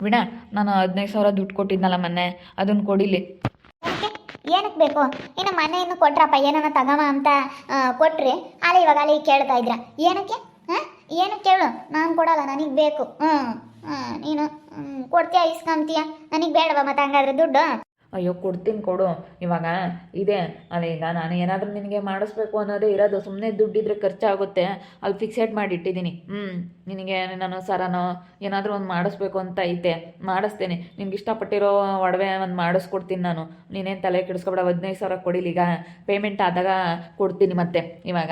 ವೀಣಾ ನಾನು ಹದಿನೈದು ಸಾವಿರ ದುಡ್ಡು ಕೊಟ್ಟಿದ್ನಲ್ಲ ಮೊನ್ನೆ ಅದನ್ನು ಕೊಡಿಲಿ ಏನಕ್ಕೆ ಬೇಕು? ಇನ್ನು ಮನೆಯನ್ನು ಕೊಟ್ರಪ್ಪ ಏನನ್ನ ತಗಮ ಅಂತ ಕೊಟ್ರಿ. ಅಲ್ಲಿ ಇವಾಗ ಅಲ್ಲಿ ಕೇಳ್ತಾ ಇದ್ರ ಏನಕ್ಕೆ? ಹಾಂ? ಏನಕ್ಕೆ ಕೇಳು? ನಾನು ಕೊಡಲ್ಲ, ನನಗೆ ಬೇಕು. ಹ್ಞೂ ನೀನು ಕೊಡ್ತೀಯ, ಇಸ್ಕೊಂತೀಯ? ನನಗೆ ಬೇಡವಾ ಮತ್ತೆ ಹಂಗಾದ್ರೆ ದುಡ್ಡು? ಅಯ್ಯೋ, ಕೊಡ್ತೀನಿ ಕೊಡು. ಇವಾಗ ಇದೆ. ಈಗ ನಾನು ಏನಾದರೂ ನಿನಗೆ ಮಾಡಿಸ್ಬೇಕು ಅನ್ನೋದೇ ಇರೋದು. ಸುಮ್ಮನೆ ದುಡ್ಡಿದ್ರೆ ಖರ್ಚಾಗುತ್ತೆ. ಅಲ್ಲಿ ಫಿಕ್ಸೆಡ್ ಮಾಡಿ ಇಟ್ಟಿದ್ದೀನಿ ಹ್ಞೂ ನಿನಗೆ ನಾನು ಸರನೋ ಏನಾದರೂ ಒಂದು ಮಾಡಿಸ್ಬೇಕು ಅಂತ ಐತೆ. ಮಾಡಿಸ್ತೇನೆ. ನಿನ್ಗೆ ಇಷ್ಟಪಟ್ಟಿರೋ ಒಡವೆ ಒಂದು ಮಾಡಿಸ್ಕೊಡ್ತೀನಿ ನಾನು. ನೀನೇನು ತಲೆ ಕೆಡಿಸ್ಕೊಬೇಡ. ಹದಿನೈದು ಸಾವಿರ ಕೊಡಿಲಿ ಈಗ. ಪೇಮೆಂಟ್ ಆದಾಗ ಕೊಡ್ತೀನಿ ಮತ್ತೆ. ಇವಾಗ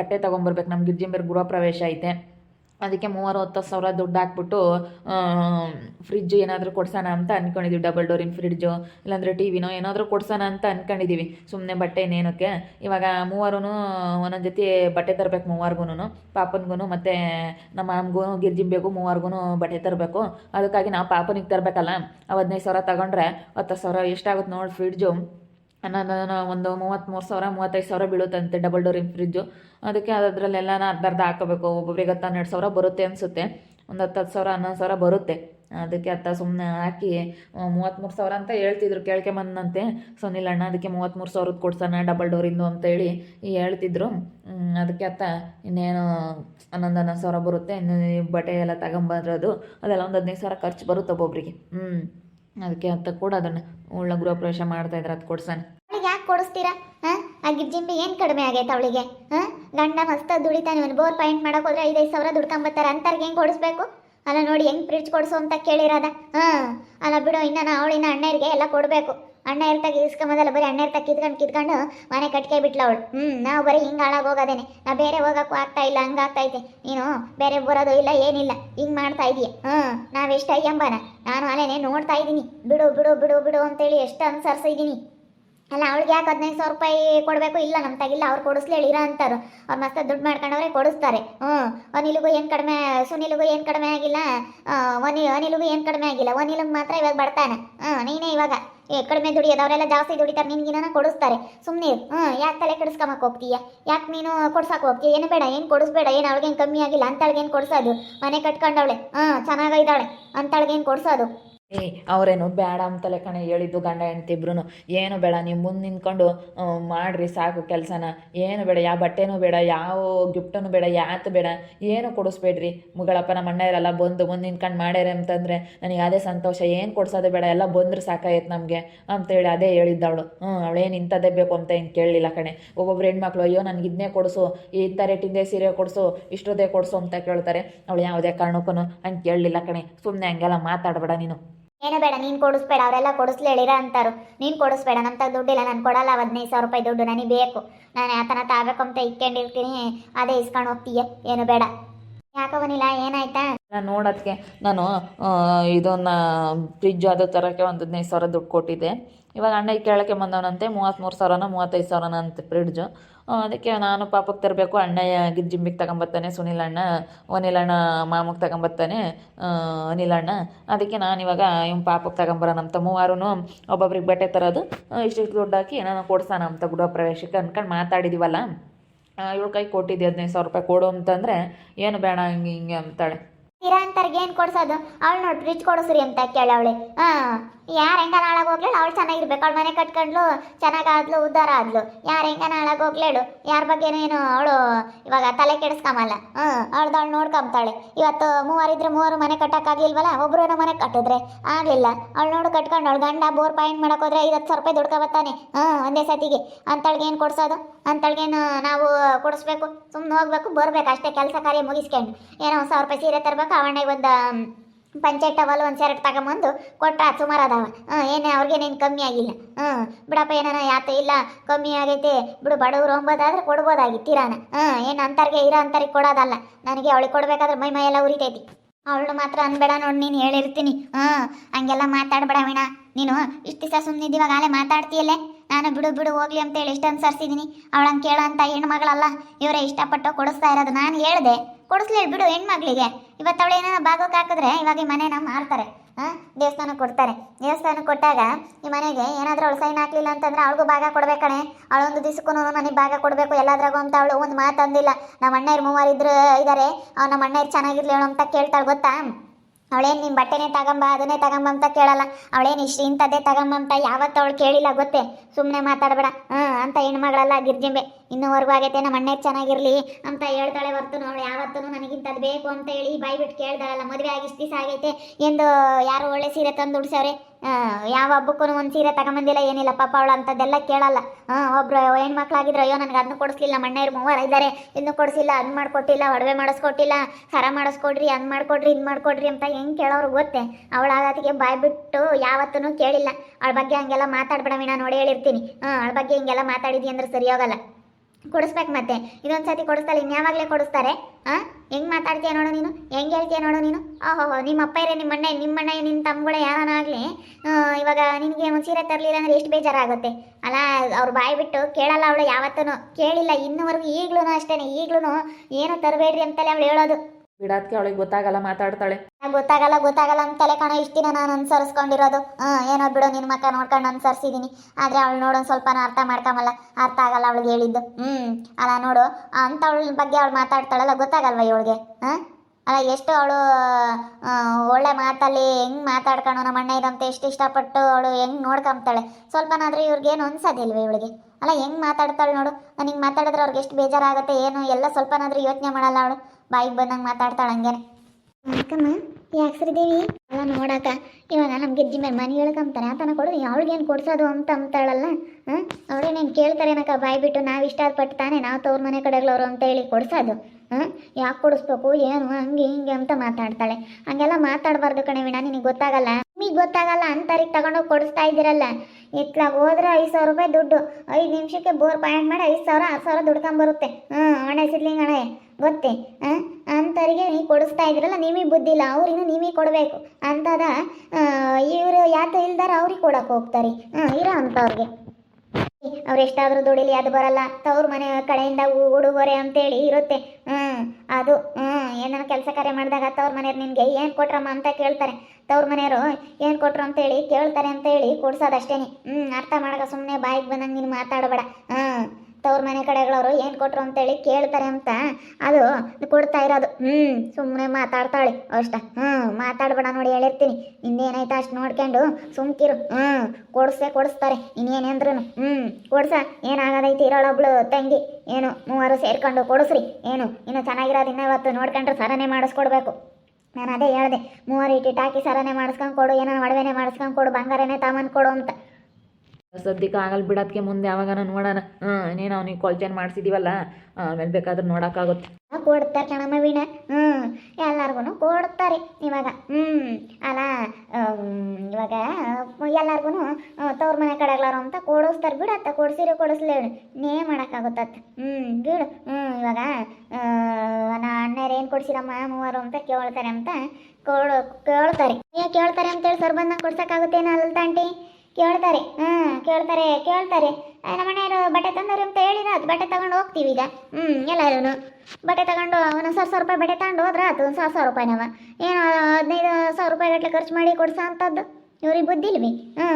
ಬಟ್ಟೆ ತೊಗೊಂಬರ್ಬೇಕು. ನಮ್ಮ ಗಿರ್ಜಿಂಬರ್ ಗೃಹ ಪ್ರವೇಶ ಐತೆ. ಅದಕ್ಕೆ ಮೂವತ್ತು ಸಾವಿರ ದುಡ್ಡು ಹಾಕ್ಬಿಟ್ಟು ಫ್ರಿಜ್ಜು ಏನಾದರೂ ಕೊಡ್ಸೋಣ ಅಂತ ಅಂದ್ಕೊಂಡಿದ್ದೀವಿ ಡಬಲ್ ಡೋರಿನ ಫ್ರಿಡ್ಜು ಇಲ್ಲಾಂದರೆ ಟಿ ವಿನೋ ಏನಾದರೂ ಕೊಡ್ಸೋಣ ಅಂತ ಅಂದ್ಕೊಂಡಿದ್ದೀವಿ ಸುಮ್ಮನೆ ಬಟ್ಟೆ ಇನ್ನೇನಕ್ಕೆ. ಇವಾಗ ಮೂವರೂ ಒಂದೊಂದು ಜೊತೆ ಬಟ್ಟೆ ತರಬೇಕು ಮೂವರ್ಗೂ ಪಾಪನ್ಗೂ ಮತ್ತು ನಮ್ಮ ಮಾಮಗೂ ಬೇಕು ಮೂವರ್ಗೂ ಬಟ್ಟೆ ತರಬೇಕು. ಅದಕ್ಕಾಗಿ ನಾವು ಪಾಪನಿಗೆ ತರಬೇಕಲ್ಲ. ಹದಿನೈದು ಸಾವಿರ ತಗೊಂಡ್ರೆ ಹತ್ತು ಸಾವಿರ ಎಷ್ಟಾಗುತ್ತೆ ನೋಡಿ ಫ್ರಿಡ್ಜು ನಾನು ಒಂದು ಮೂವತ್ತ್ಮೂರು ಸಾವಿರ, ಮೂವತ್ತೈದು ಸಾವಿರ ಬೀಳುತ್ತಂತೆ ಡಬಲ್ ಡೋರಿನ ಫ್ರಿಜ್ಜು ಅದಕ್ಕೆ ಅದರಲ್ಲೆಲ್ಲ ಅರ್ಧ ಅರ್ಧ ಹಾಕೋಬೇಕು ಒಬ್ಬೊಬ್ರಿಗೆ ಹತ್ತು, ಹನ್ನೆರಡು ಸಾವಿರ ಬರುತ್ತೆ ಅನಿಸುತ್ತೆ. ಒಂದು ಹತ್ತು ಹತ್ತು ಸಾವಿರ, ಹನ್ನೊಂದು ಸಾವಿರ ಬರುತ್ತೆ. ಅದಕ್ಕೆ ಅತ್ತ ಸುಮ್ಮನೆ ಹಾಕಿ ಮೂವತ್ತ್ಮೂರು ಸಾವಿರ ಅಂತ ಹೇಳ್ತಿದ್ರು ಕೇಳ್ಕೊಂಬಂದಂತೆ ಅಣ್ಣ ಅದಕ್ಕೆ ಮೂವತ್ತ್ಮೂರು ಸಾವಿರದ ಕೊಡ್ಸೋಣ ಡಬಲ್ ಡೋರಿಂದು ಅಂತೇಳಿ ಹೇಳ್ತಿದ್ರು. ಅದಕ್ಕೆ ಅತ್ತ ಇನ್ನೇನು ಹನ್ನೊಂದು ಹನ್ನೊಂದು ಸಾವಿರ ಬರುತ್ತೆ. ಇನ್ನು ಬಟ್ಟೆ ಎಲ್ಲ ತಗೊಂಬರೋದು, ಅದೆಲ್ಲ ಒಂದು ಹದಿನೈದು ಸಾವಿರ ಖರ್ಚು ಬರುತ್ತೆ ಒಬ್ಬೊಬ್ಬರಿಗೆ ಹ್ಞೂ ಅದಕ್ಕೆ ಅಂತ ಕೂಡ ಅದನ್ನು ಉಳ್ಳ ಗೃಹ ಪ್ರವೇಶ ಮಾಡ್ತಾಯಿದ್ರೆ ಅದು ಕೊಡ್ಸೋಣ. ಅವಳಿಗೆ ಯಾಕೆ ಕೊಡಿಸ್ತೀರಾ? ಆ ಗಿರ್ಜಿಂಬಿ ಏನು ಕಡಿಮೆ ಆಗೈತೆ ಅವಳಿಗೆ? ಹಾಂ? ಗಂಡ ಮಸ್ತ ದುಡಿತಾನೆ, ಒಂದು ಬೋರ್ ಪಾಯಿಂಟ್ ಮಾಡಕ್ ಹೋದ್ರೆ ಐದೈದು ಸಾವಿರ ದುಡ್ಕೊಂಬತ್ತಾರೆ, ಅಂತಾರ್ಗೆ ಹೆಂಗೆ ಕೊಡಿಸ್ಬೇಕು? ಅಲ್ಲ ನೋಡಿ ಹೆಂಗ್ ಫ್ರಿಡ್ಜ್ ಕೊಡಿಸು ಅಂತ ಕೇಳಿರೋದ. ಹಾಂ? ಅಲ್ಲ ಬಿಡು, ಇನ್ನ ಅವಳಿನ ಅಣ್ಣರಿಗೆ ಎಲ್ಲ ಕೊಡಬೇಕು. ಅಣ್ಣ ಇರ್ತಾಗ ಇಸ್ಕೊಂಬದಲ್ಲ, ಬರೀ ಅಣ್ಣ ಇರ್ತಾಗ ಕಿತ್ಕೊಂಡು ಕಿತ್ಕೊಂಡು ಮನೆ ಕಟ್ಕೆ ಬಿಟ್ಲ ಅವಳು. ಹ್ಞೂ ನಾವು ಬರೀ ಹಿಂಗೆ ಹಾಳಾಗಿ ಹೋಗೋದೇನೆ. ನಾ ಬೇರೆ ಹೋಗಕ್ಕೂ ಆಗ್ತಾ ಇಲ್ಲ, ಹಂಗೆ ಆಗ್ತೈತೆ ನೀನು ಬೇರೆ ಬರೋದು ಇಲ್ಲ, ಏನಿಲ್ಲ. ಹಿಂಗೆ ಮಾಡ್ತಾ ಇದೀಯ. ಹ್ಞೂ ನಾವೆಷ್ಟು ಅಯ್ಯಂಬನ. ನಾನು ಅಲ್ಲೇನೆ ನೋಡ್ತಾ ಇದ್ದೀನಿ ಬಿಡು ಬಿಡು ಬಿಡು ಬಿಡು ಅಂತೇಳಿ ಎಷ್ಟು ಅನುಸರಿಸಿದ್ದೀನಿ ಅಲ್ಲ, ಅವಳಿಗೆ ಯಾಕೆ ಹದಿನೈದು ಸಾವಿರ ರೂಪಾಯಿ ಕೊಡಬೇಕು? ಇಲ್ಲ ನಮ್ಮ ತಗಿಲ್ಲ ಅವ್ರು ಕೊಡಿಸ್ಲೇಳಿ ಹೇಳಿರ ಅಂತಾರೆ. ಅವ್ರು ಮಸ್ತ ದುಡ್ಡು ಮಾಡ್ಕೊಂಡವ್ರೆ ಕೊಡಿಸ್ತಾರೆ. ಹ್ಞೂ ಅನಿಲಿಗೂ ಏನು ಕಡಿಮೆ, ಸುನಿಲಿಗೂ ಏನು ಕಡಿಮೆ ಆಗಿಲ್ಲ. ಒನಿ ಅನಿಲಿಗೂ ಏನು ಕಡಿಮೆ ಆಗಿಲ್ಲ. ಒನಿಲಿಗೆ ಮಾತ್ರ ಇವಾಗ ಬರ್ತಾನೆ. ಹ್ಞೂ ನೀನೇ ಇವಾಗ. ಏ, ಕಡಿಮೆ ದುಡಿಯೋದು, ಅವರೆಲ್ಲ ಜಾಸ್ತಿ ದುಡಿತಾರೆ ನಿನ್ಗಿನ ಕೊಡಿಸ್ತಾರೆ. ಸುಮ್ಮನೆ ಹ್ಞೂ ಯಾಕೆ ತಲೆ ಕೆಡಿಸ್ಕೊಂಬಕ್ಕೆ ಹೋಗ್ತೀಯ? ಯಾಕೆ ನೀನು ಕೊಡ್ಸಕ್ಕೆ ಹೋಗ್ತೀಯ? ಏನು ಬೇಡ, ಏನು ಕೊಡಿಸ್ಬೇಡ, ಏನು ಅವಳಿಗೇನು ಕಮ್ಮಿ ಆಗಿಲ್ಲ, ಅಂತಳ್ಗೇನು ಕೊಡಿಸೋದು? ಮನೆ ಕಟ್ಕೊಂಡವಳೆ. ಹಾಂ ಚೆನ್ನಾಗಿದ್ದಾಳೆ ಅಂತಳ್ಗೇನು ಕೊಡ್ಸೋದು? ಏ, ಅವರೇನು ಬೇಡ ಅಂತಲೇ ಕಣೆ ಹೇಳಿದ್ದು ಗಂಡ ಹೆಂಡ್ತಿ ಇಬ್ರು ಏನು ಬೇಡ, ನೀವು ಮುಂದೆ ನಿಂತ್ಕೊಂಡು ಮಾಡ್ರಿ ಸಾಕು ಕೆಲಸನ. ಏನು ಬೇಡ ಯಾವ ಬಟ್ಟೆನೂ ಬೇಡ, ಯಾವ ಗಿಫ್ಟನ್ನು ಬೇಡ, ಯಾತು ಬೇಡ. ಏನು ಕೊಡಿಸ್ಬೇಡ್ರಿ? ಮುಗಳಪ್ಪ ನಮ್ಮ ಅಣ್ಣ ಇರಲ್ಲ, ಬಂದು ಮುಂದೆ ನಿಂತ್ಕೊಂಡು ಮಾಡ್ಯಾರೆ ಅಂತಂದರೆ ನನಗೆ ಅದೇ ಸಂತೋಷ. ಏನು ಕೊಡ್ಸೋದೇ ಬೇಡ, ಎಲ್ಲ ಬಂದ್ರೆ ಸಾಕಾಯ್ತು ನಮಗೆ ಅಂತೇಳಿ ಅದೇ ಹೇಳಿದ್ದವಳು. ಹ್ಞೂ ಅವಳೇನು ಇಂಥದ್ದೇ ಬೇಕು ಅಂತ ಏನು ಕೇಳಲಿಲ್ಲ ಕಣೆ. ಒಬ್ಬೊಬ್ರು ಹೆಣ್ಮಕ್ಳು, ಅಯ್ಯೋ ನನಗೆ ಇದನ್ನೇ ಕೊಡಿಸು ಇಂಥ ರೇಟಿಂದೇ ಸೀರೆ ಕೊಡಿಸು ಇಷ್ಟೋದೇ ಕೊಡಿಸು ಅಂತ ಕೇಳ್ತಾರೆ. ಅವಳು ಯಾವುದೇ ಕಾರಣಕ್ಕೂ ಹಂಗೆ ಕೇಳಲಿಲ್ಲ ಕಣೆ. ಸುಮ್ಮನೆ ಹಂಗೆಲ್ಲ ಮಾತಾಡಬೇಡ ನೀನು. ಏನೋ ಬೇಡ, ನೀನು ಕೊಡಿಸ್ಬೇಡ, ಅವರೆಲ್ಲ ಕೊಡಿಸ್ಲೇಳಿರ ಅಂತಾರು. ನೀನು ಕೊಡಿಸ್ಬೇಡ ನಮ್ಮ ದುಡ್ಡಿಲ್ಲ, ನಾನು ಕೊಡಲ್ಲ ಹದಿನೈದು ಸಾವಿರ ರೂಪಾಯಿ ದುಡ್ಡು, ನನಗೆ ಬೇಕು. ನಾನು ಯಾತನ ತಾಬೇಕು ಅಂತ ಇಟ್ಕೊಂಡಿರ್ತೀನಿ, ಅದೇ ಇಸ್ಕೊಂಡು ಹೋಗ್ತೀಯ, ಏನು ಬೇಡ. ಯಾಕವನಿಲ್ಲ ಏನಾಯ್ತಾ? ನಾನು ನೋಡೋದಕ್ಕೆ ನಾನು ಇದನ್ನ ಫ್ರಿಜ್ ಅದು ತರೋಕ್ಕೆ ಒಂದು ಹದಿನೈದು ಸಾವಿರ ದುಡ್ಡು ಕೊಟ್ಟಿದ್ದೆ. ಇವಾಗ ಅಣ್ಣ ಕೇಳೋಕ್ಕೆ ಬಂದವನಂತೆ ಮೂವತ್ತ್ಮೂರು ಸಾವಿರನ, ಮೂವತ್ತೈದು ಸಾವಿರನ ಅಂತ ಫ್ರಿಡ್ಜು ಅದಕ್ಕೆ ನಾನು ಪಾಪಕ್ಕೆ ತರಬೇಕು ಅಣ್ಣ ಗಿಜ್ಜಿಂಬಿಗೆ ತಗೊಂಬರ್ತಾನೆ ಸುನಿಲ್ ಅಣ್ಣ ಅನಿಲ್ ಅಣ್ಣ ಮಾಮಕ್ಕೆ ತಗೊಂಬರ್ತಾನೆ ಅನಿಲಣ್ಣ ಅದಕ್ಕೆ ನಾನು ಇವಾಗ ಇವ್ನು ಪಾಪಕ್ಕೆ ತಗೊಂಬರೋಣ ಅಂತ ಮೂವಾರು ಒಬ್ಬೊಬ್ರಿಗೆ ಬಟ್ಟೆ ತರೋದು ಇಷ್ಟಿಷ್ಟು ದುಡ್ಡು ಹಾಕಿ ನಾನು ಕೊಡ್ಸೋಣ ಅಂತ ಗುಡ ಪ್ರವೇಶಕ್ಕೆ ಅಂದ್ಕೊಂಡು ಮಾತಾಡಿದ್ದೀವಲ್ಲ ಇವಳ ಕೈ ಕೊಟ್ಟಿದ್ದೆ ಹದಿನೈದು ಸಾವಿರ ರೂಪಾಯಿ ಕೊಡು ಅಂತಂದರೆ ಏನು ಬೇಡ ಹಿಂಗೆ ಹಿಂಗೆ ಅಂತಾಳೆ. ಇರ ಏನು ಕೊಡ್ಸೋದು? ಅವಳು ನೋಡಿ ಫ್ರಿಜ್ ಕೊಡಿಸ್ರಿ ಅಂತ ಕೇಳವಳೆ ಹಾಂ ಯಾರು ಹೆಂಗ ನಾಳಾಗ ಹೋಗ್ಲೇಳು ಅವಳು ಚೆನ್ನಾಗಿರ್ಬೇಕು ಅವಳು ಮನೆ ಕಟ್ಕೊಂಡ್ಲು ಚೆನ್ನಾಗಾದ್ಲು ಉದ್ಧಾರ ಆದ್ಲು. ಯಾರು ಹೆಂಗ ನಾಳಾಗ ಹೋಗ್ಲೇಳು ಯಾರ ಬಗ್ಗೆನೇನು ಅವಳು ಇವಾಗ ತಲೆ ಕೆಡಿಸ್ಕೊಂಬಲ್ಲ ಹ್ಞೂ ಅವಳು ನೋಡ್ಕೊಂಬ್ತಾಳೆ. ಇವತ್ತು ಮೂವರಿದ್ರೆ ಮೂವರು ಮನೆ ಕಟ್ಟಕ್ಕಾಗಿಲ್ವಲ್ಲ ಒಬ್ರು ಏನೋ ಮನೆ ಕಟ್ಟಿದ್ರೆ ಆಗಲಿಲ್ಲ. ಅವಳು ನೋಡು ಕಟ್ಕೊಂಡು ಅವಳು ಗಂಡ ಬೋರ್ ಪಾಯಿಂಟ್ ಮಾಡಕ್ ಹೋದ್ರೆ ಐದು ಹತ್ತು ಸಾವಿರ ರೂಪಾಯಿ ದುಡ್ಕೊಬತ್ತಾನೆ ಹ್ಞೂ ಒಂದೇ ಸತಿಗೆ. ಏನು ಕೊಡ್ಸೋದು? ಅಂತಳ್ಗೇನು ನಾವು ಕೊಡಿಸ್ಬೇಕು? ಸುಮ್ಮನೆ ಹೋಗ್ಬೇಕು, ಬರ್ಬೇಕು ಅಷ್ಟೇ. ಕೆಲಸ ಕಾರ್ಯ ಮುಗಿಸ್ಕೊಂಡು. ಏನೋ ಒಂದು ಸಾವಿರ ರೂಪಾಯಿ ಸೀರೆ ತರ್ಬೇಕು ಅವಣ್ಣಿಗೆ ಒಂದು ಪಂಚಾಯತ್ ಟವಲ್ ಒಂದು ಸೆರೆಟ್ ತಗೊಂಬಂದು ಕೊಟ್ಟ ಸುಮಾರು ಅದಾವ. ಹಾಂ, ಏನು ಅವ್ರಿಗೇನೇನು ಕಮ್ಮಿ ಆಗಿಲ್ಲ. ಹ್ಞೂ ಬಿಡಪ್ಪ, ಏನಾನ ಯಾತ ಇಲ್ಲ, ಕಮ್ಮಿ ಆಗೈತೆ. ಬಿಡು, ಬಡವ್ರು ಒಂಬದಾದ್ರೆ ಕೊಡ್ಬೋದಾಗಿತ್ತು ಇರಾನ ಹಾಂ, ಏನು ಅಂತರ್ಗೆ ಇರೋ ಅಂತರಿಗೆ ಕೊಡೋದಲ್ಲ. ನನಗೆ ಅವಳಿಗೆ ಕೊಡಬೇಕಾದ್ರೆ ಮೈ ಮೈ ಎಲ್ಲ ಉರಿತೈತಿ. ಅವಳು ಮಾತ್ರ ಅನ್ಬೇಡ ನೋಡಿ, ನೀನು ಹೇಳಿರ್ತೀನಿ. ಹಾಂ, ಹಂಗೆಲ್ಲ ಮಾತಾಡ್ಬೇಡ ವೀಣ. ನೀನು ಇಷ್ಟು ದಿವಸ ಸುಮ್ಮನಿದ್ದೀವಾಗ ಆಗಲೇ ಮಾತಾಡ್ತೀಯಲ್ಲೇ? ನಾನು ಬಿಡು ಬಿಡು ಹೋಗ್ಲಿ ಅಂತೇಳಿ ಇಷ್ಟು ಅನ್ಸರ್ಸಿದ್ದೀನಿ ಕೇಳೋ ಅಂತ ಹೆಣ್ಮಗಳಲ್ಲ, ಇವರೇ ಇಷ್ಟಪಟ್ಟು ಕೊಡಿಸ್ತಾ ಇರೋದು ನಾನು ಹೇಳಿದೆ. ಕೊಡಿಸ್ಲಿ ಬಿಡು ಹೆಣ್ಮಗಳಿಗೆ. ಇವತ್ತು ಅವಳು ಏನಾರ ಭಾಗಕ್ಕೆ ಹಾಕಿದ್ರೆ ಇವಾಗ ಈ ಮನೆನ ಮಾರ್ತಾರೆ. ದೇವಸ್ಥಾನ ಕೊಡ್ತಾರೆ. ದೇವಸ್ಥಾನ ಕೊಟ್ಟಾಗ ಈ ಮನೆಗೆ ಏನಾದರೂ ಅವಳು ಸೈನ್ ಹಾಕ್ಲಿಲ್ಲ ಅಂತಂದ್ರೆ ಅವಳಿಗೂ ಭಾಗ ಕೊಡ್ಬೇಕಣೆ. ಅವಳೊಂದು ದಿವಸಕ್ಕೂ ಮನೆಗೆ ಭಾಗ ಕೊಡಬೇಕು, ಎಲ್ಲಾದ್ರಾಗೂ ಅಂತ ಅವಳು ಒಂದು ಮಾತಂದಿಲ್ಲ. ನಮ್ಮ ಅಣ್ಣಯ್ರು ಮೂವರು ಇದ್ರು. ಇದ್ದಾರೆ ಅವ್ನು ನಮ್ಮ ಅಣ್ಣಯ್ರು ಚೆನ್ನಾಗಿರ್ಲಿ ಅವಳು ಅಂತ ಕೇಳ್ತಾಳೆ, ಗೊತ್ತಾ? ಅವಳೇನು ನಿಮ್ಮ ಬಟ್ಟೆನೇ ತಗೊಂಬ, ಅದನ್ನೇ ತಗೊಂಬ ಅಂತ ಕೇಳಲ್ಲ. ಅವಳೇನು ಇಷ್ಟು ಇಂಥದ್ದೇ ತಗೊಂಬ ಅಂತ ಯಾವತ್ತು ಅವಳು ಕೇಳಿಲ್ಲ, ಗೊತ್ತೇ? ಸುಮ್ಮನೆ ಮಾತಾಡಬೇಡ. ಹಾಂ ಅಂತ ಹೆಣ್ಮಗಳಲ್ಲ ಗಿರ್ಜಿಂಬೆ. ಇನ್ನೂವರೆಗೂ ಆಗೈತೆ, ನಮ್ಮ ಅಣ್ಣಗೆ ಚೆನ್ನಾಗಿರಲಿ ಅಂತ ಹೇಳ್ತಾಳೆ ಹೊರ್ತು. ಅವಳು ಯಾವತ್ತೂ ನನಗಿಂತದ್ದು ಬೇಕು ಅಂತ ಹೇಳಿ ಬಾಯ್ ಬಿಟ್ಟು ಕೇಳ್ದಾಳಲ್ಲ, ಮದುವೆ ಆಗಿ ಇಷ್ಟು ದಿವಸ ಆಗೈತೆ. ಎಂದು ಯಾರು ಒಳ್ಳೆ ಸೀರೆ ತಂದು ಉಡ್ಸವ್ರೆ. ಯಾವ ಹಬ್ಬಕ್ಕೂ ಒಂದು ಸೀರೆ ತಗೊಂಬಂದಿಲ್ಲ, ಏನಿಲ್ಲ, ಪಾಪ ಅವಳು ಅಂಥದ್ದೆಲ್ಲ ಕೇಳಲ್ಲ. ಹಾಂ ಹೆಣ್ಣು ಹೆಣ್ಮಕ್ಳಾಗಿದ್ರು, ಅಯ್ಯೋ, ನನಗೆ ಅದನ್ನು ಕೊಡಿಸ್ಲಿಲ್ಲ ಮಣ್ಣೆಯರು ಮೂವರು ಇದ್ದಾರೆ. ಇನ್ನೂ ಕೊಡಿಸಿಲ್ಲ ಅದು ಮಾಡಿಕೊಟ್ಟಿಲ್ಲ, ಒಡವೆ ಮಾಡಿಸ್ಕೊಟ್ಟಿಲ್ಲ ಸರ ಮಾಡಿಸ್ಕೊಡ್ರಿ ಅದು ಮಾಡಿಕೊಡ್ರಿ, ಇದು ಮಾಡಿಕೊಡ್ರಿ ಅಂತ ಹೆಂಗೆ ಕೇಳೋರು ಗೊತ್ತೆ? ಅವಳ ಬಾಯ್ ಬಿಟ್ಟು ಯಾವತ್ತೂ ಕೇಳಿಲ್ಲ. ಅವಳ ಬಗ್ಗೆ ಹಂಗೆಲ್ಲ ಮಾತಾಡ್ಬೇಡ ವೀಣಾ, ನೋಡಿ ಹೇಳಿರ್ತೀನಿ. ಹಾಂ ಅವಳ ಬಗ್ಗೆ ಹಿಂಗೆಲ್ಲ ಮಾತಾಡಿದ್ವಿ ಅಂದ್ರೆ ಸರಿ ಹೋಗಲ್ಲ. ಕೊಡಿಸ್ಬೇಕು ಮತ್ತೆ. ಇದೊಂದು ಸತಿ ಕೊಡಿಸ್ತಾಳೆ ಇನ್ಯಾವಾಗಲೇ ಕೊಡಿಸ್ತಾರೆ? ಹಾಂ ಹೆಂಗೆ ಮಾತಾಡ್ತೀಯ ನೋಡು ನೀನು? ಹೆಂಗೆ ಹೇಳ್ತೀಯ ನೋಡು ನೀನು? ಓಹೋ ನಿಮ್ಮ ಅಪ್ಪ ಇರೇ ನಿಮ್ಮ ಅಣ್ಣ ನಿಮ್ಮ ಅಣ್ಣ ನಿನ್ನ ತಮ್ಮಗಳ ಯಾರನ್ನಾಗಲಿ ಇವಾಗ ನಿನಗೆ ಒಂದು ಸೀರೆ ತರಲಿಲ್ಲ ಅಂದರೆ ಎಷ್ಟು ಬೇಜಾರಾಗುತ್ತೆ? ಅಲ್ಲ, ಅವ್ರು ಬಾಯಿ ಬಿಟ್ಟು ಕೇಳಲ್ಲ ಅವಳು ಯಾವತ್ತೂ ಕೇಳಿಲ್ಲ, ಇನ್ನುವರೆಗೂ ಈಗಲೂ ಅಷ್ಟೇ ಈಗಲೂ ಏನು ತರಬೇಡ್ರಿ ಅಂತಲೇ ಅವಳು ಹೇಳೋದು. ಬಿಡೋದಕ್ಕೆ ಅವಳಿಗೆ ಗೊತ್ತಾಗಲ್ಲ, ಮಾತಾಡ್ತಾಳೆ. ಗೊತ್ತಾಗಲ್ಲ ಗೊತ್ತಾಗಲ್ಲ ಅಂತಲೇ ಕಣ ಇಷ್ಟ ದಿನ ನಾನು ಅನುಸರಿಸ್ಕೊಂಡಿರೋದು. ಹಾಂ ಏನೋ ಬಿಡು ನಿನ್ನ ಮಕ್ಕ ನೋಡ್ಕೊಂಡು ಅನುಸರಿಸಿದ್ದೀನಿ ಆದರೆ ಅವಳು ನೋಡೋನ್ ಸ್ವಲ್ಪ ಅರ್ಥ ಮಾಡ್ಕೊಂಬಲ್ಲ ಅರ್ಥ ಆಗಲ್ಲ ಅವಳಿಗೆ ಹೇಳಿದ್ದು. ಹ್ಞೂ ಅಲ್ಲ ನೋಡು ಅಂಥವಳ ಬಗ್ಗೆ ಅವಳು ಮಾತಾಡ್ತಾಳಲ್ಲ, ಗೊತ್ತಾಗಲ್ವಾ ಇವಳಿಗೆ? ಹಾಂ ಅಲ್ಲ, ಎಷ್ಟು ಅವಳು ಒಳ್ಳೆ ಮಾತಲ್ಲಿ ಹೆಂಗೆ ಮಾತಾಡ್ಕೊಂಡು ನಮ್ಮ ಅಣ್ಣ ಇದಂತ, ಎಷ್ಟು ಇಷ್ಟಪಟ್ಟು ಅವಳು ಹೆಂಗೆ ನೋಡ್ಕೊಂತಾಳೆ ಸ್ವಲ್ಪನಾದರೂ ಇವ್ರಿಗೇನು ಅನ್ಸೋದಿಲ್ವ ಇವಳಿಗೆ? ಅಲ್ಲ, ಹೆಂಗ್ ಮಾತಾಡ್ತಾಳೆ ನೋಡು. ನನಗೆ ಮಾತಾಡಿದ್ರೆ ಅವ್ರಿಗೆ ಎಷ್ಟು ಬೇಜಾರಾಗುತ್ತೆ, ಏನು, ಎಲ್ಲ ಸ್ವಲ್ಪನಾದ್ರೂ ಯೋಚನೆ ಮಾಡಲ್ಲ ಅವಳು ಬಾಯಿಗೆ ಬಂದಂಗೆ ಮಾತಾಡ್ತಾಳೆ ಹಂಗೇನೆ. ಅಕ್ಕಮ್ಮ ಯಾಕ್ಸ್ರಿದ್ದೀವಿ ಅಲ್ಲ, ನೋಡಕ್ಕ, ಇವಾಗ ನಮ್ಮ ಗೆಜ್ಜಿ ಮೇಲೆ ಮನೆ ಹೇಳ್ಕೊಂತಾರೆ ಆತನ ಕೊಡು ಅವಳಿಗೇನು ಕೊಡ್ಸೋದು ಅಂತ ಅಂತಾಳಲ್ಲ ಹಾಂ? ಕೇಳ್ತಾರೆ ಏನಕ್ಕ, ಬಾಯಿ ಬಿಟ್ಟು ನಾವು ಇಷ್ಟಪಟ್ಟು ತಾನೇ ನಾವು ತವ್ರ ಮನೆ ಕಡೆಗಳವರು ಅಂತ ಹೇಳಿ ಕೊಡ್ಸೋದು, ಹಾಂ? ಯಾಕೆ ಕೊಡಿಸ್ಬೇಕು, ಏನು, ಹಂಗೆ ಹಿಂಗೆ ಅಂತ ಮಾತಾಡ್ತಾಳೆ. ಹಂಗೆಲ್ಲ ಮಾತಾಡಬಾರ್ದು ಕಣೆ ವೀಣ, ನಿನಗೆ ಗೊತ್ತಾಗಲ್ಲ? ನಿಮಗೆ ಗೊತ್ತಾಗಲ್ಲ ಅಂತಾರಿಗೆ ತಗೊಂಡೋಗಿ ಕೊಡಿಸ್ತಾ ಇದ್ದೀರಲ್ಲ. ಇತ್ಲಾಗ ಹೋದ್ರೆ ಐದು ಸಾವಿರ ರೂಪಾಯಿ ದುಡ್ಡು. ಐದು ನಿಮಿಷಕ್ಕೆ ಬೋರ್ ಪಾಯಿಂಟ್ ಮಾಡಿ ಐದು ಸಾವಿರ, ಆರು ಸಾವಿರ ದುಡ್ಕೊಂಬರುತ್ತೆ ಹ್ಞೂ ಹಣ ಸಿಡ್ಲಿಂಗ್ ಹಣ ಗೊತ್ತೇ? ಹಾಂ ಅಂಥವ್ರಿಗೆ ನೀವು ಕೊಡಿಸ್ತಾ ಇದ್ರಲ್ಲ, ನಿಮಗೆ ಬುದ್ಧಿ ಇಲ್ಲ ಅವ್ರಿಗೂ ನಿಮಗೆ ಕೊಡಬೇಕು. ಅಂತದ ಇವರು ಯಾತ ಇಲ್ದಾರ ಅವ್ರಿಗೆ ಕೊಡಕ್ಕೆ ಹೋಗ್ತಾರೆ. ಹಾಂ ಇರೋ ಅಂಥವ್ರಿಗೆ. ಅವ್ರು ಎಷ್ಟಾದರೂ ದುಡಿಲಿ, ಅದು ಬರಲ್ಲ. ತವ್ರ ಮನೆ ಕಡೆಯಿಂದ ಉಡುಗೊರೆ ಅಂತೇಳಿ ಇರುತ್ತೆ. ಹ್ಞೂ ಅದು ಹ್ಞೂ ಏನಾರ ಕೆಲಸ ಕಾರ್ಯ ಮಾಡಿದಾಗ ತವ್ರ ಮನೆಯವ್ರು ನಿನಗೆ ಏನು ಕೊಟ್ರಮ್ಮ ಅಂತ ಕೇಳ್ತಾರೆ. ತವ್ರ ಮನೆಯವರು ಏನು ಕೊಟ್ರು ಅಂತೇಳಿ ಕೇಳ್ತಾರೆ ಅಂತೇಳಿ ಕೊಡ್ಸೋದಷ್ಟೇನೆ ಹ್ಞೂ ಅರ್ಥ ಮಾಡಕ ಸುಮ್ಮನೆ ಬಾಯಿಗೆ ಬಂದಂಗೆ ನೀನು ಮಾತಾಡಬೇಡ. ಹಾಂ ತವ್ರ ಮನೆ ಕಡೆಗಳವರು ಏನು ಕೊಟ್ರು ಅಂತೇಳಿ ಕೇಳ್ತಾರೆ ಅಂತ ಅದು ಕೊಡ್ತಾ ಇರೋದು. ಹ್ಞೂ ಸುಮ್ಮನೆ ಮಾತಾಡ್ತಾಳೆ ಅಷ್ಟ. ಹ್ಞೂ ಮಾತಾಡ್ಬೇಡ ನೋಡಿ ಹೇಳಿರ್ತೀನಿ. ಇನ್ನೇನಾಯ್ತು ಅಷ್ಟು ನೋಡ್ಕೊಂಡು ಸುಮ್ಕಿರು. ಹ್ಞೂ ಕೊಡಿಸೇ ಕೊಡಿಸ್ತಾರೆ. ಇನ್ನೇನೆಂದ್ರೂ ಹ್ಞೂ ಕೊಡ್ಸ. ಏನಾಗೋದೈತಿ ಇರೋಳೊಬ್ಳು ತಂಗಿ. ಏನು, ಮೂವರು ಸೇರ್ಕೊಂಡು ಕೊಡಿಸ್ರಿ. ಏನು, ಇನ್ನು ಚೆನ್ನಾಗಿರೋದು ಇನ್ನೂ ಇವತ್ತು ನೋಡ್ಕೊಂಡ್ರೆ ಸರನೆ ಮಾಡಿಸ್ಕೊಡ್ಬೇಕು. ನಾನು ಅದೇ ಹೇಳ್ದೆ. ಮೂವರು ಇಟ್ಟಿಟ್ಟು ಹಾಕಿ ಸರನೆ ಮಾಡಿಸ್ಕೊಂಡು ಕೊಡು. ಏನೋ ಒಡವೆನೆ ಮಾಡಿಸ್ಕೊಂಡು ಕೊಡು. ಬಂಗಾರನೇ ತಾಮನ್ ಕೊಡು ಅಂತ. ಸದ್ಯಕ್ಕೆ ಆಗಲ್ಲ ಬಿಡೋದಕ್ಕೆ ಮುಂದೆ ಯಾವಾಗಾನ ನೋಡೋಣ. ಹಾಂ ಇನ್ನೇನು ಅವ್ನಿಗೆ ಕೊಲ್ಚೇನ್ ಮಾಡಿಸಿದೀವಲ್ಲ. ಆಮೇಲೆ ಬೇಕಾದ್ರೆ ನೋಡೋಕ್ಕಾಗುತ್ತೆ. ಕೊಡ್ತಾರೆ ಕಣಮ್ಮ ವೀಣ. ಹ್ಞೂ ಎಲ್ಲರಿಗೂ ಕೊಡ್ತಾರೆ ಇವಾಗ. ಹ್ಞೂ ಅಲ್ಲ ಇವಾಗ ಎಲ್ಲರಿಗೂ ತವ್ರ ಮನೆ ಕಡೆಗಳಾರು ಅಂತ ಕೊಡಿಸ್ತಾರೆ. ಬಿಡತ್ತ ಕೊಡಿಸಿರೋ ಕೊಡಿಸ್ಲೇ ನೇ ಮಾಡೋಕ್ಕಾಗುತ್ತತ್ತ ಹ್ಞೂ ಬಿಡು. ಹ್ಞೂ ಇವಾಗ ನಾ ಅಣ್ಣರು ಏನು ಕೊಡಿಸಿರಮ್ಮ, ಮೂವರು ಅಂತ ಕೇಳ್ತಾರೆ ಅಂತ ಕೊಡು, ಕೇಳ್ತಾರೆ. ಏ, ಕೇಳ್ತಾರೆ ಅಂತೇಳಿ ಸರ್ ಬಂದಂಗೆ ಕೊಡ್ಸೋಕ್ಕಾಗುತ್ತೇನೋ ಅಲ್ಲ ತಾಂಟಿ? ಕೇಳ್ತಾರೆ, ಹಾಂ, ಕೇಳ್ತಾರೆ ಕೇಳ್ತಾರೆ. ನಮ್ಮ ಮನೆಯವರು ಬಟ್ಟೆ ತಂದರು ಅಂತ ಹೇಳಿರ ಅದು ಬಟ್ಟೆ ತಗೊಂಡು ಹೋಗ್ತೀವಿ ಈಗ. ಹ್ಞೂ ಎಲ್ಲರೂ ಬಟ್ಟೆ ತಗೊಂಡು ಒಂದು ಸಾವಿರ ಸಾವಿರ ರೂಪಾಯಿ ಬಟ್ಟೆ ತಗೊಂಡು ಹೋದ್ರೆ ಆತು, ಒಂದು ಸಾವಿರ ಸಾವಿರ ರೂಪಾಯಿನವ ಏನು ಹದಿನೈದು ಸಾವಿರ ರೂಪಾಯಿ ಗಟ್ಟಲೆ ಖರ್ಚು ಮಾಡಿ ಕೊಡ್ಸೋ ಅಂಥದ್ದು ಇವ್ರಿಗೆ ಬುದ್ಧಿ ಇಲ್ವಿ? ಹ್ಞೂ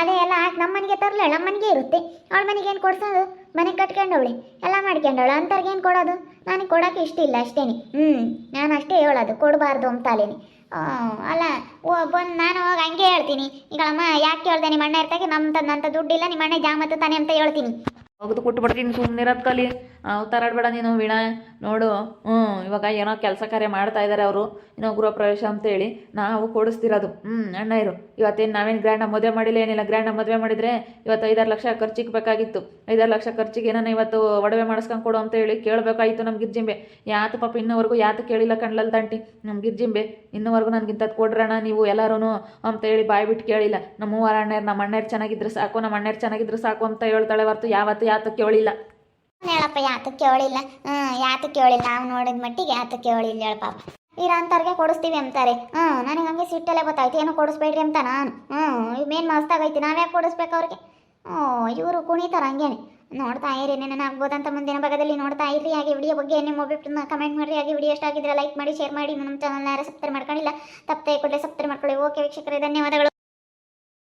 ಅದೇ ಎಲ್ಲ ಹಾಕಿ ನಮ್ಮ ಮನೆಗೆ ತರಲ, ನಮ್ಮ ಮನೆಗೆ ಇರುತ್ತೆ. ಅವಳ ಮನೆಗೆ ಏನು ಕೊಡ್ಸೋದು? ಮನೆ ಕಟ್ಕೊಂಡವಳೆ, ಎಲ್ಲ ಮಾಡ್ಕೊಂಡವಳು. ಅಂಥವ್ರಿಗೆ ಏನು ಕೊಡೋದು? ನನಗೆ ಕೊಡೋಕೆ ಇಷ್ಟ ಇಲ್ಲ ಅಷ್ಟೇನೆ. ಹ್ಞೂ ನಾನು ಅಷ್ಟೇ ಹೇಳೋದು, ಕೊಡಬಾರ್ದು ಅಂತಾಲೇನೆ ಅಲ್ಲ ಬಂದು ನಾನು ಹೋಗಿ ಹಂಗೆ ಹೇಳ್ತೀನಿ. ಈಗಳಮ್ಮ, ಯಾಕೆ ಹೇಳ್ದೆ ನಿಮ್ಮ ಅಣ್ಣ ಇರ್ತಾಗೆ? ನಮ್ಮ ನಂತ ದುಡ್ಡಿಲ್ಲ ನಿಮ್ಮ ಅಣ್ಣ ಜಾಮತ್ತು ತಾನೆ ಅಂತ ಹೇಳ್ತೀನಿ. ಹೋಗ್ದು ಕೊಟ್ಟು ಬಿಡ್ತೀನಿ ಸುಮ್ಮನೆ ಇರೋದು ಕಲಿ. ಅವತಾರಾಡ್ಬೇಡ ನೀನು ವೀಣಾ, ನೋಡು. ಹ್ಞೂ ಇವಾಗ ಏನೋ ಕೆಲಸ ಕಾರ್ಯ ಮಾಡ್ತಾ ಇದ್ದಾರೆ ಅವರು. ಏನೋ ಗೃಹ ಪ್ರವೇಶ ಅಂತೇಳಿ ನಾವು ಕೊಡಿಸ್ತಿರೋದು. ಹ್ಞೂ ಅಣ್ಣ ಇರು. ಇವತ್ತೇನು ನಾವೇನು ಗ್ರ್ಯಾಂಡಾಗಿ ಮದುವೆ ಮಾಡಿಲ್ಲ, ಏನಿಲ್ಲ. ಗ್ರ್ಯಾಂಡಾಗಿ ಮದುವೆ ಮಾಡಿದರೆ ಇವತ್ತು ಐದಾರು ಲಕ್ಷ ಖರ್ಚಿಗೆ ಬೇಕಾಗಿತ್ತು ಐದಾರು ಲಕ್ಷ ಖರ್ಚಿಗೆ ಏನೋ ಇವತ್ತು ಒಡವೆ ಮಾಡಿಸ್ಕೊಂಡು ಕೊಡು ಅಂತ ಹೇಳಿ ಕೇಳಬೇಕಾಯಿತು ನಮ್ಮ ಗಿರ್ಜಿಂಬೆ. ಯಾತು ಪಾಪ ಇನ್ನೂವರೆಗೂ ಯಾತು ಕೇಳಿಲ್ಲ ಕಣ್ಲಲ್ಲಿ ತಂಟಿ. ನಮ್ಮ ಗಿರ್ಜಿಂಬೆ, ಇನ್ನೂವರೆಗೂ ನನಗಿಂತದ್ದು ಕೊಡ್ರಣ್ಣ ನೀವು ಎಲ್ಲರೂ ಅಂತ ಹೇಳಿ ಬಾಯಿ ಬಿಟ್ಟು ಕೇಳಿಲ್ಲ. ನಮ್ಮ ಮೂವರ ಅಣ್ಣರು ನಮ್ಮ ಅಣ್ಣರು ಚೆನ್ನಾಗಿದ್ರೆ ಸಾಕು ನಮ್ಮ ಅಣ್ಣರು ಚೆನ್ನಾಗಿದ್ರೆ ಸಾಕು ಅಂತ ಹೇಳ್ತಾಳೆ ಹೊರತು ಯಾವತ್ತು ಯಾತು ಕೇಳಿಲ್ಲ. ಹೇಳಪ್ಪ, ಯಾತಕ್ಕೆ ಕೇಳಿಲ್ಲ? ಹ್ಞೂ ಯಾತಕ್ಕೆ ಕೇಳಿಲ್ಲ? ನಾವು ನೋಡಿದ ಮಟ್ಟಿಗೆ ಯಾತಕ್ಕೆ ಕೇಳಿಲ್ಲ ಹೇಳ ಪಾಪ. ಇರಂತವ್ರಿಗೆ ಕೊಡಿಸ್ತೀವಿ ಅಂತಾರೆ. ಹ್ಞೂ ನನಗೆ ಹಂಗೆ ಸಿಟ್ಟಲ್ಲೇ ಗೊತ್ತಾಯ್ತು. ಏನು ಕೊಡಿಸ್ಬೇಡ್ರಿ ಅಂತ ನಾನು. ಹ್ಞೂ ಮೇನ್ ಮಸ್ತಾಗೈತಿ. ನಾವ್ಯಾಕೆ ಕೊಡಿಸ್ಬೇಕು ಅವ್ರಿಗೆ? ಓ, ಇವರು ಕುಣಿತಾರ ಹಂಗೇನೆ. ನೋಡ್ತಾ ಇರಿ ನೆನ ಆಗ್ಬೋದಂತ ಮುಂದಿನ ಭಾಗದಲ್ಲಿ ನೋಡ್ತಾ ಇರಿ. ಹಾಗೆ ವಿಡಿಯೋ ಬಗ್ಗೆ ನಿಮ್ಮ ಒಬ್ಬಟ್ಟು ಕಮೆಂಟ್ ಮಾಡಿ ಹಾಗೆ ವಿಡಿಯೋ ಇಷ್ಟ ಆಗಿದ್ರೆ ಲೈಕ್ ಮಾಡಿ ಶೇರ್ ಮಾಡಿ. ನಮ್ಮ ಚಾನಲ್ನ ಯಾರು ಸಬ್ಸ್ಕ್ರೈಬ್ ಮಾಡ್ಕೊಂಡಿಲ್ಲ, ತಪ್ಪದೆ ಕೂಡಲೇ ಸಬ್ಸ್ಕ್ರೈಬ್ ಮಾಡ್ಕೊಳ್ಳಿ. ಓಕೆ ವೀಕ್ಷಕರೇ, ಧನ್ಯವಾದಗಳು.